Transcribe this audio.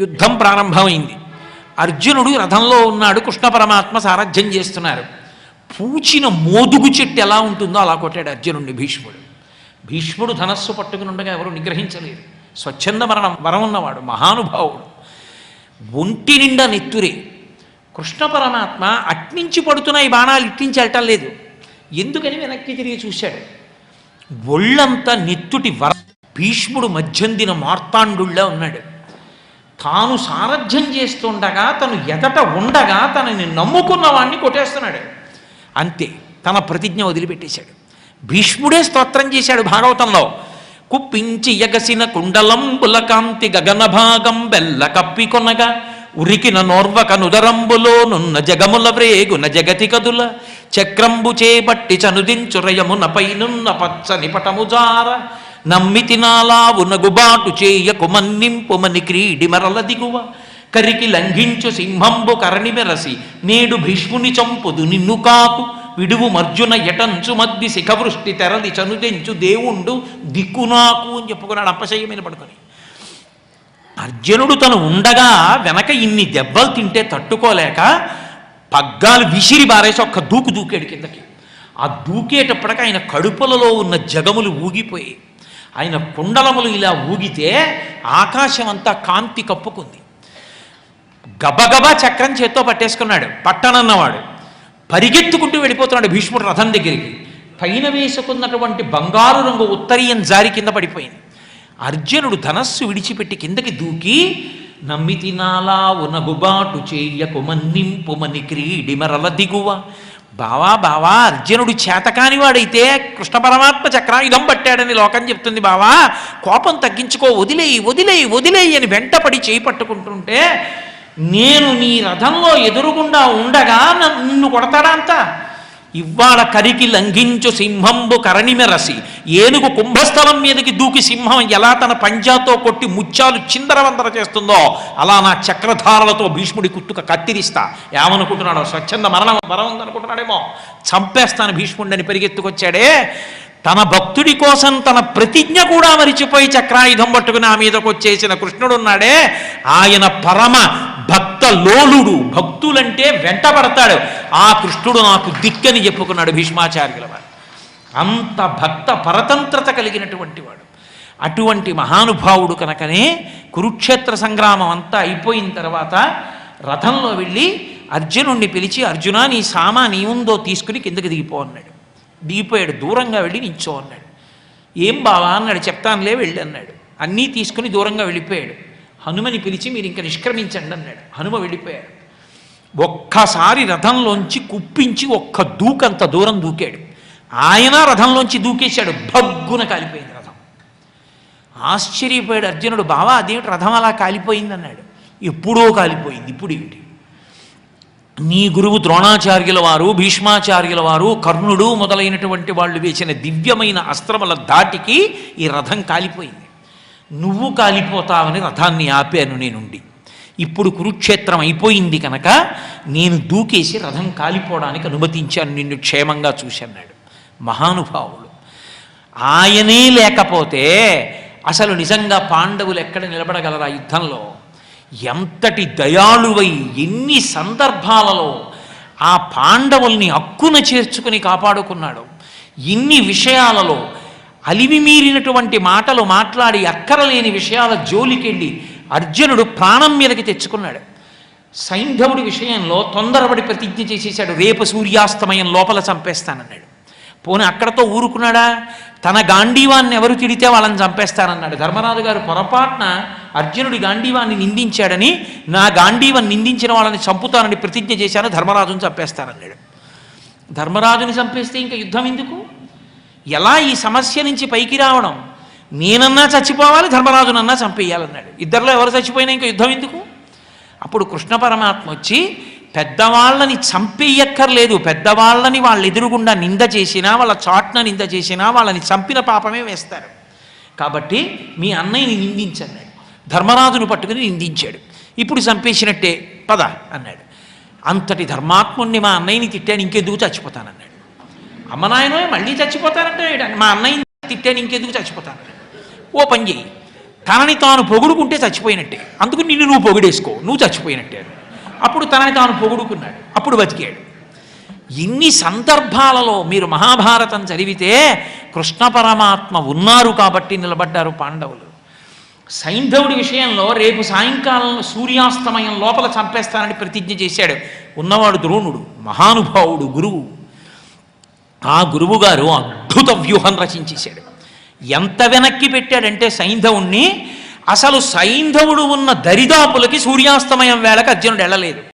యుద్ధం ప్రారంభమైంది. అర్జునుడు రథంలో ఉన్నాడు కృష్ణ పరమాత్మ సారథ్యం చేస్తున్నారు. పూచిన మోదుగు చెట్టు ఎలా ఉంటుందో అలా కొట్టాడు అర్జునుడిని భీష్ముడు. భీష్ముడు ధనస్సు పట్టుకుని ఉండగా ఎవరు నిగ్రహించలేరు. స్వచ్ఛంద మరణం వరం ఉన్నవాడు మహానుభావుడు. ఒంటి నిండా నెత్తురే. కృష్ణ పరమాత్మ అట్నుంచి పడుతున్న ఈ బాణాలు ఇట్టించి వెళ్ళటం లేదు. ఎందుకని వెనక్కి తిరిగి చూశాడు? ఒళ్ళంతా నెత్తుటి వర భీష్ముడు మధ్యందిన మార్తాండుళ్ళ ఉన్నాడు. తాను సారథ్యం చేస్తుండగా తను ఎదట ఉండగా తనని నమ్ముకున్న వాడిని కొట్టేస్తున్నాడు. అంతే తన ప్రతిజ్ఞ వదిలిపెట్టేశాడు. భీష్ముడే స్తోత్రం చేశాడు భాగవతంలో. కుప్పించి ఎగసిన కుండలంబుల కాంతి గగన భాగం బెల్ల కప్పికొనగా ఉరికిన నోర్వక నుదరంబులో నున్న జగముల వ్రేగున జగతి కదుల చక్రంబు చేపట్టి చనుదించురయమున పైనున్న పచ్చని పటముజార నమ్మితి నాలావు నగుబాటు చేయకు మన్నింపుమని క్రీడి మరల దిగువ. కరికి లంఘించు సింహంబు కరణి మెరసి. నేడు భీష్ముని చంపుదు నిన్ను కాపు. విడువు మర్జున ఎటంచు మద్ది శిఖవృష్టి తెరది చనుదెంచు దేవుండు దిక్కు నాకు అని చెప్పుకున్నాడు అప్పశయ్య మీద పడుకొని. అర్జునుడు తను ఉండగా వెనక ఇన్ని దెబ్బలు తింటే తట్టుకోలేక పగ్గాలు విసిరి బారేసి ఒక్క దూకు దూకాడు కిందకి. ఆ దూకేటప్పటికి ఆయన కడుపులలో ఉన్న జగములు ఊగిపోయి ఆయన కుండలములు ఇలా ఊగితే ఆకాశం అంతా కాంతి కప్పుకుంది. గబగబా చక్రం చేత్తో పట్టేసుకున్నాడు. పట్టనన్నవాడు. పరిగెత్తుకుంటూ వెళ్ళిపోతున్నాడు భీష్ముడు రథం దగ్గరికి. పైన వేసుకున్నటువంటి బంగారు రంగు ఉత్తరీయం జారి కింద పడిపోయింది. అర్జునుడు ధనస్సు విడిచిపెట్టి కిందకి దూకి నమ్మితినాలా ఉనగుబాటు చేయకు మన్నింపుమని క్రీడి మరల దిగువ. బావా బావా అర్జునుడు చేతకాని వాడైతే కృష్ణ పరమాత్మ చక్రాయుధం పట్టాడని లోకం చెప్తుంది బావా. కోపం తగ్గించుకో వదిలేయి వదిలేయి వదిలేయి అని వెంటపడి చేయి పట్టుకుంటుంటే నేను నీ రథంలో ఎదురుగుండా ఉండగా నన్ను- కొడతాడా అంతా? ఇవాళ కరికి లంఘించు సింహంబు కరణిమెరసి. ఏనుగు కుంభస్థలం మీదకి దూకి సింహం ఎలా తన పంజాతో కొట్టి ముత్యాలు చిందరవందర చేస్తుందో అలా నా చక్రధారలతో భీష్ముడి కుట్టుక కత్తిరిస్తా. ఏమనుకుంటున్నాడో స్వచ్ఛంద మరణం వరం ఉందనుకుంటున్నాడేమో. చంపేస్తాను భీష్ముడిని పరిగెత్తుకొచ్చాడే. తన భక్తుడి కోసం తన ప్రతిజ్ఞ కూడా మరిచిపోయి చక్రాయుధం పట్టుకుని ఆ మీదకు వచ్చేసిన కృష్ణుడు ఉన్నాడే ఆయన పరమ భక్త లోలుడు. భక్తులంటే వెంటబడతాడు. ఆ కృష్ణుడు నాకు దిక్కని చెప్పుకున్నాడు భీష్మాచార్యుల వారు. అంత భక్త పరతంత్రత కలిగినటువంటి వాడు. అటువంటి మహానుభావుడు కనుకనే కురుక్షేత్ర సంగ్రామం అంతా అయిపోయిన తర్వాత రథంలో వెళ్ళి అర్జునుణ్ణి పిలిచి అర్జున నీ సామా నీ ఉందో తీసుకుని కిందకి దిగిపో అన్నాడు. దిగిపోయాడు దూరంగా వెళ్ళి నించో అన్నాడు. ఏం బావా? అన్నాడు. చెప్తానులే వెళ్ళి అన్నాడు. అన్నీ తీసుకుని దూరంగా వెళ్ళిపోయాడు. హనుమని పిలిచి మీరు ఇంకా నిష్క్రమించండి అన్నాడు. హనుమ వెళ్ళిపోయాడు. ఒక్కసారి రథంలోంచి కుప్పించి ఒక్క దూకంత దూరం దూకాడు. ఆయన రథంలోంచి దూకేశాడు. భగ్గున కాలిపోయింది రథం. ఆశ్చర్యపోయాడు అర్జునుడు. బావా అదేమిటి రథం అలా కాలిపోయింది అన్నాడు. ఎప్పుడో కాలిపోయింది. ఇప్పుడు ఏమిటి నీ గురువు ద్రోణాచార్యుల వారు భీష్మాచార్యుల వారు కర్ణుడు మొదలైనటువంటి వాళ్ళు వేసిన దివ్యమైన అస్త్రముల దాటికి ఈ రథం కాలిపోయింది. నువ్వు కాలిపోతావని రథాన్ని ఆపాను నేనుండి. ఇప్పుడు కురుక్షేత్రం అయిపోయింది కనుక నేను దూకేసి రథం కాలిపోవడానికి అనుమతించాను. నిన్ను క్షేమంగా చూశాన్నాడు మహానుభావులు ఆయనే లేకపోతే అసలు నిజంగా పాండవులు ఎక్కడ నిలబడగలరా యుద్ధంలో? ఎంతటి దయాళువై ఎన్ని సందర్భాలలో ఆ పాండవుల్ని హక్కున చేర్చుకుని కాపాడుకున్నాడు ఇన్ని విషయాలలో అలివి మీరినటువంటి మాటలు మాట్లాడి అక్కరలేని విషయాల జోలికెళ్ళి అర్జునుడు ప్రాణం మీదకి తెచ్చుకున్నాడు. సైంధవుడి విషయంలో తొందరపడి ప్రతిజ్ఞ చేసేశాడు. రేపు సూర్యాస్తమయం లోపల చంపేస్తానన్నాడు. పోనీ అక్కడతో ఊరుకున్నాడా? తన గాంధీవాన్ని ఎవరు తిడితే వాళ్ళని చంపేస్తానన్నాడు. ధర్మరాజు గారు పొరపాటున అర్జునుడి గాంధీవాన్ని నిందించాడని నా గాంధీవాన్ని నిందించిన వాళ్ళని చంపుతానని ప్రతిజ్ఞ చేశాను ధర్మరాజుని చంపేస్తానన్నాడు. ధర్మరాజుని చంపేస్తే ఇంకా యుద్ధం ఎందుకు? ఎలా ఈ సమస్య నుంచి పైకి రావడం? నేనన్నా చచ్చిపోవాలి ధర్మరాజునన్నా చంపేయాలన్నాడు. ఇద్దరిలో ఎవరు చచ్చిపోయినా ఇంకా యుద్ధం ఎందుకు? అప్పుడు కృష్ణ పరమాత్మ వచ్చి పెద్దవాళ్ళని చంపేయక్కర్లేదు పెద్దవాళ్ళని వాళ్ళు ఎదురుగుండా నింద చేసినా వాళ్ళ చాట్న నింద చేసినా వాళ్ళని చంపిన పాపమే వేస్తారు. కాబట్టి మీ అన్నయ్యని నిందించన్నాడు ధర్మరాజును పట్టుకుని నిందించాడు. ఇప్పుడు చంపేసినట్టే పద అన్నాడు. అంతటి ధర్మాత్ముణ్ణి మా అన్నయ్యని తిట్టాను ఇంకెందుకు చచ్చిపోతానన్నాడు. అమ్మ నాయనో మళ్ళీ చచ్చిపోతానంటే మా అన్నయ్యని తిట్టాను ఇంకెందుకు చచ్చిపోతానన్నాడు. ఓ పని చేయి తనని తాను పొగుడుకుంటే చచ్చిపోయినట్టే. అందుకు నిన్ను నువ్వు పొగిడేసుకో. నువ్వు చచ్చిపోయినట్టే అప్పుడు తనని తాను పొగుడుకున్నాడు. అప్పుడు బతికాడు. ఇన్ని సందర్భాలలో మీరు మహాభారతం చదివితే కృష్ణ పరమాత్మ ఉన్నారు కాబట్టి నిలబడ్డారు పాండవులు. సైంధవుడి విషయంలో రేపు సాయంకాలం సూర్యాస్తమయం లోపల చంపేస్తానని ప్రతిజ్ఞ చేశాడు. ఉన్నవాడు ద్రోణుడు మహానుభావుడు గురువు. ఆ గురువుగారు అద్భుత వ్యూహం రచించేశాడు. ఎంత వెనక్కి పెట్టాడంటే సైంధవుణ్ణి అసలు సైంధవుడు ఉన్న దరిదాపులకి సూర్యాస్తమయం వేళకి అర్జునుడు వెళ్ళలేదు.